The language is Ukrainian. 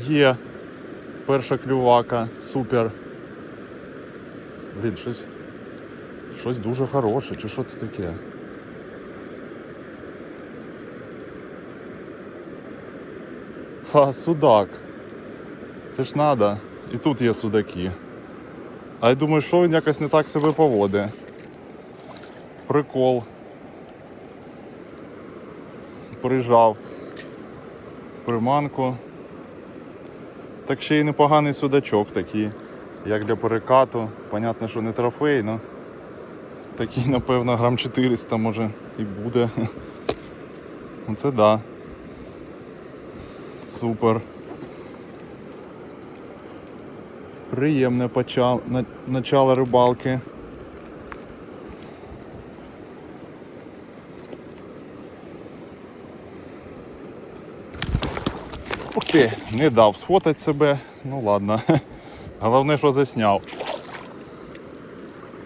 Є перша клювака, супер. Блін, щось. Щось дуже хороше, чи що це таке? Ха, судак. Це ж надо. І тут є судаки. А я думаю, що він якось не так себе поводить. Прикол. Прижав приманку. Так ще й непоганий судачок такий, як для перекату. Понятно, що не трофей, але такий, напевно, грам 400 може і буде. Оце да. Супер. Приємне почало, на- начало рибалки. Ух ти, не дав сфотати себе. Ну ладно. Головне, що засняв.